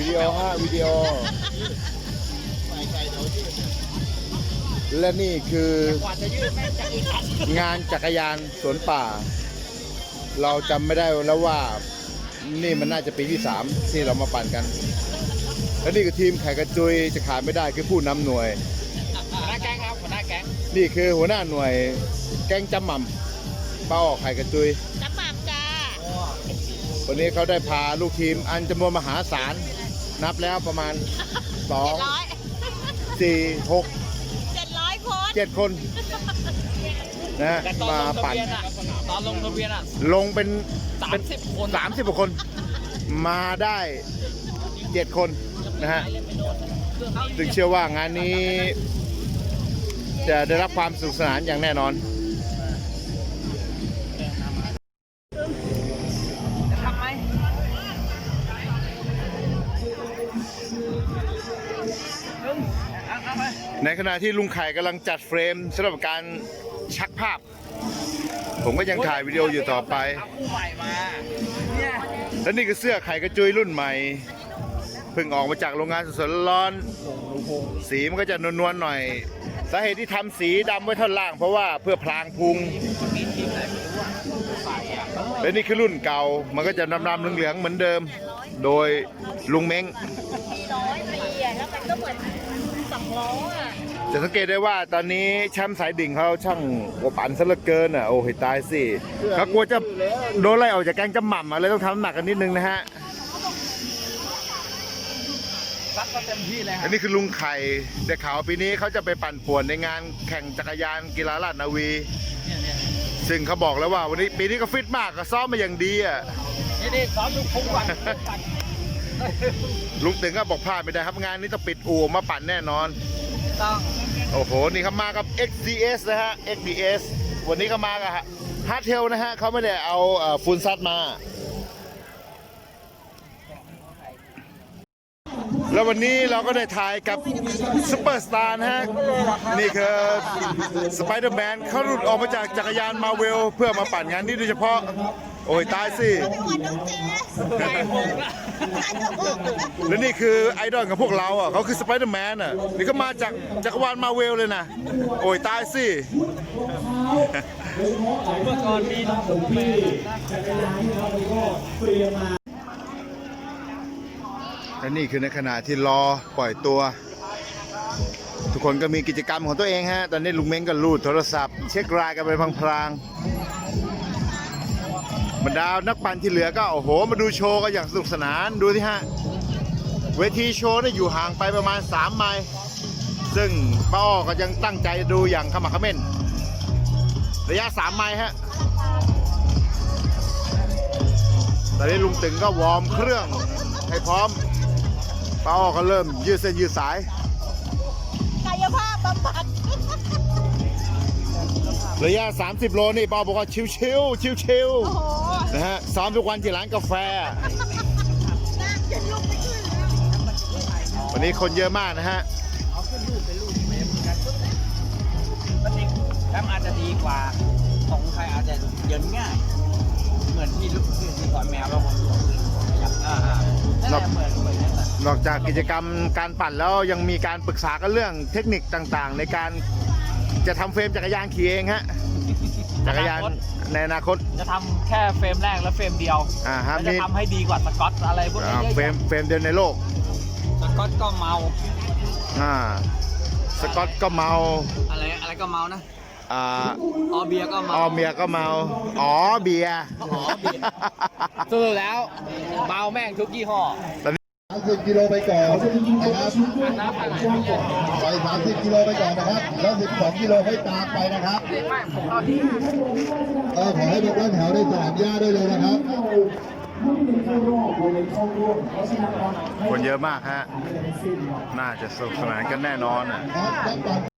วิดีโอฮะวิดีโอ และนี่คืองานจักรยานสวนป่า เราจำไม่ได้แล้วว่านี่มันน่าจะปีที่สามที่เรามาปั่นกัน และนี่คือทีมไข่กระจุยจะขาดไม่ได้คือผู้นำหน่วยหัวหน้าแก๊งครับหัวหน้าแก๊งนี่คือหัวหน้าหน่วย แก๊งจำหม่ำป้าออกไข่กระจุยน้ำหมักจ้าวันนี้เขาได้พาลูกทีมอันจำนวนมหาศาล นับแล้วประมาณเจ็ดร้อย2 4 6เจ็ดร้อยคน7คนนะแต่ตอนมาลงทะปั่นเบียนอะตอนลงทะเบียนอะลงเป็นสามเป็นสิบคนสามสิบกว่าคน มาได้7คนนะฮะจึงเชื่อว่างานนี้ จะได้รับความสนุกสนานอย่างแน่นอน ในขณะที่ลุงไข่กำลังจัดเฟรมสำหรับการชักภาพ ผมก็ยังถ่ายวิดีโออยู่ต่อไป คู่ใหม่มาเนี่ยและนี่คือเสื้อไข่กระจุยรุ่นใหม่เพิ่งออกมาจากโรงงานสดๆร้อนๆสีมันก็จะนวลๆหน่อย สาเหตุที่ทำสีดำไว้ท่อนล่างเพราะว่าเพื่อพลางพุง และนี่คือรุ่นเก่า มันก็จะดำๆเหลืองๆเหมือนเดิม โดยลุงเม้งสี่ร้อยปีอะแล้วมันก็เหมือนสองล้ออะจะสังเกตได้ว่าตอนนี้แชมป์สายดิ่งเขาช่างอบอันซะเหลือเกินอะโอ้ยตายสิเขากลัวจะโดนไล่ออกจากแก๊งจำหม่ำอะไรต้องทำน้ำหนักกันนิดนึงนะฮะซัดก็เต็มที่เลยคอัรันบนี้คือลุงไข่ได้ข่าวว่าปีนี้เขาจะไปปั่นป่วนในงานแข่งจักรยานกีฬาลาดนาวี เนี่ยเนี่ยซึ่งเขาบอกแล้วว่าวันนี้ปีนี้ก็ฟิตมากก็ซ้อมมาอย่างดีอะ นี่นี่ซ้อมทุกทุกวันทุกวันลุงตึงก็บอกพลาดไม่ได้ครับงานนี้ต้องปิดอู่มาปั่นแน่นอน ต้องโอ้โห นี่เขามากับ XDS นะฮะ XDS วันนี้เขามากับฮาร์ดเทลนะฮะเขาไม่ได้เอาฟูลซัดมา แล้ววันนี้เราก็ได้ถ่ายกับซูเปอร์สตาร์นะฮะ นี่คือสไปเดอร์แมนเขาหลุดออกมาจากจักรยานมาเวล เพื่อมาปั่นงานนี้โดยเฉพาะ โอ้ยตายสิวันน้องเจ๊ไก่หงละและนี่คือไอดอลของพวกเราอะเขาคือสไปเดอร์แมนอะ นี่ก็มาจากจักรวาลมาเวลเลยนะ โอ้ยตายสิ เมื่อก่อนมีน้องผมแม่และนี่คือในขณะที่รอปล่อยตัว ทุกคนก็มีกิจกรรมของตัวเองฮะ ตอนนี้ลุงเม้งก็รูดโทรศัพท์ เช็ครายกันไปพลางๆ บรรดานักปั่นที่เหลือก็โอ้โห มาดูโชว์กันอย่างสนุกสนานดูที่ฮะเวทีโชว์เนี่ยอยู่ห่างไปประมาณ 3 ไมล์ซึ่งป้าอ้อก็ยังตั้งใจดูอย่างขมักขม้นระยะ 3 ไมล์ฮะตอนนี้ลุงตึงก็วอร์มเครื่องให้พร้อมป้าอ้อก็เริ่มยืดเส้นยืดสาย ระยะ 30 โลนี่ป้าบอกว่าชิวๆชิวโอ้โหๆนะฮะซ้อมทุกวันที่ร้านกาแฟน่าจะลุกไม่ขึ้นแล้ววันนี้คนเยอะมากนะฮะ เอาขึ้นรูปเป็นรูปเมมเหมือนกันปฏิแชมป์อาจจะดีกว่าของใครอาจจะเยินง่าย เหมือนที่ลูกที่ที่สอนแมวแล้วผมอ่าอ่านั่นแหละเหมือนเหมือนนั่นแหละนอกจากกิจกรรมการปั่นแล้วยังมีการปรึกษากันเรื่องเทคนิคต่างๆ ในการ จะทำเฟรมจักรยานขี่เองฮะ จักรยานในอนาคต จะทำแค่เฟรมแรกและเฟรมเดียวอ่าฮะแล้วจะมีทำให้ดีกว่าสกอตอะไรพวกนี้อ่าเยอะเฟรมเฟรมเดียวในโลก สกอตก็เมา อ่า สกอตก็เมา อะไรอะไรก็เมานะ อ่าออเบียร์ก็เมา ออเมียก็เมา อ๋อเบียร์ อ๋อเบียร์ สรุปแล้วเมาแม่งทุกยี่ห้อ 30กิโลไปก่อนนะครับไป 30กิโลไปก่อนนะครับ แล้ว 12กิโลให้ตามไปนะครับไม่ผมเอาที่เออขอให้ทุกท่านแถวได้สนามหญ้าได้เลยนะครับคนเยอะมากฮะ น่าจะสนุกสนานกันแน่นอนอะครับนักปั่น